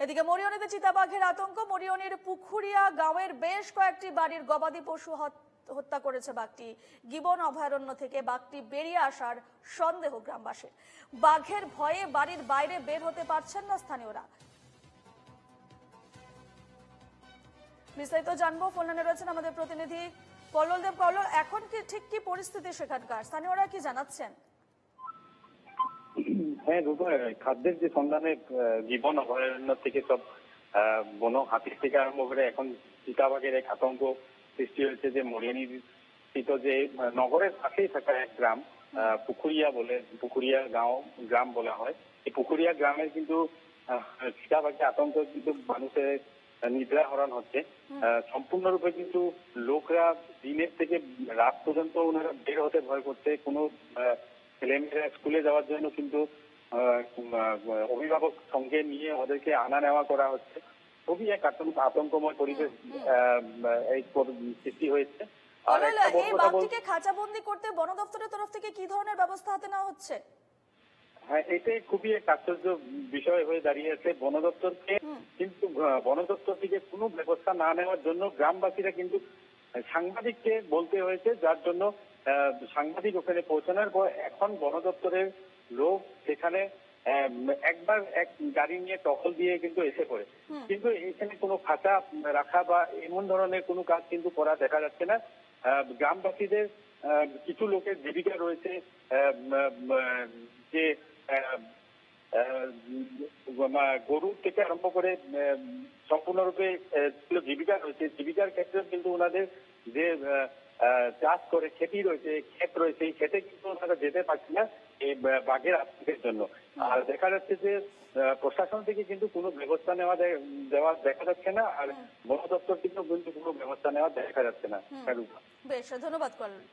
এদিকে মরিয়নিতে চিতাবাঘের আতঙ্ক। মরিয়নির পুখুরিয়া গাঁওয়ের বেশ কয়েকটি বাড়ির গবাদি পশু হত- হত্যা করেছে বাঘটি। গিবন অভয়ারণ্য থেকে বাঘটি বেরিয়ে আসার সন্দেহ গ্রামবাসীর। বাঘের ভয়ে বাড়ির বাইরে বের হতে পারছেন না স্থানীয়রা। বিস্তারিত জানব। ফোন লাইনে রয়েছেন আমাদের প্রতিনিধি কল্লোল। দেব এখন কি ঠিক কি পরিস্থিতি সেখানকার? স্থানীয়রা কি জানাচ্ছেন? হ্যাঁ খাদ্যের যে সন্ধানে জীবন অভয়ারণ্য থেকে সব বন হাতির থেকে আরম্ভ করে এখন চিতাবাঘের এক আতঙ্ক সৃষ্টি হয়েছে যে মরিয়ানির স্থিত যে নগরের পাশেই থাকা এক গ্রাম পুকুরিয়া বলে পুকুরিয়া গাঁও গ্রাম বলা হয়। এই পুকুরিয়া গ্রামের কিন্তু চিতাবাঘের আতঙ্ক কিন্তু মানুষের নিদ্রা হরণ হচ্ছে আহ, সম্পূর্ণরূপে কিন্তু লোকরা দিনের থেকে রাত পর্যন্ত ওনারা বের হতে ভয় করছে। কোনো ছেলেমেয়েরা স্কুলে যাওয়ার জন্য কিন্তু অভিভাবক সঙ্গে নিয়ে ওদেরকে আনা নেওয়া করা হচ্ছে। খুবই এক আতঙ্কময় পরিবেশ এই সৃষ্টি হয়েছে। আর একটা বড় এই কথা বল- বাঘটিকে খাঁচাবন্দি করতে বন দপ্তরের তরফ থেকে কি ধরনের ব্যবস্থা হাতে নেওয়া হচ্ছে? হ্যাঁ এটাই খুবই এক আশ্চর্য বিষয় হয়ে দাঁড়িয়েছে। বন দপ্তরকে কিন্তু বন দপ্তর থেকে কোনো ব্যবস্থা না নেওয়ার জন্য গ্রামবাসীরা কিন্তু সাংবাদিককে বলতে হয়েছে যার জন্য সাংবাদিক ওখানে পৌঁছানোর পর এখন বন দপ্তরের লোক সেখানে একবার এক গাড়ি নিয়ে টহল দিয়ে কিন্তু এসে পড়ে। কিন্তু এখানে কোনো খাতা রাখা বা এমন ধরনের কোনো কাজ কিন্তু করা দেখা যাচ্ছে না। গ্রামবাসীদের কিছু লোকের জীবিকা রয়েছে যে গরু থেকে আরম্ভ করে সম্পূর্ণরূপে জীবিকা রয়েছে। জীবিকার ক্ষেত্রে কিন্তু ওনাদের যে চাষ করে খেতি রয়েছে ক্ষেত রয়েছে এই ক্ষেতে কিন্তু ওনারা যেতে পারছে না এই বাঘের আতঙ্কের জন্য। আর দেখা যাচ্ছে যে প্রশাসন থেকে কিন্তু কোনো ব্যবস্থা নেওয়া দেওয়া দেখা যাচ্ছে না আর বন দপ্তর থেকেও কিন্তু কোনো ব্যবস্থা নেওয়া দেখা যাচ্ছে না বেশ ধন্যবাদ কল্লোল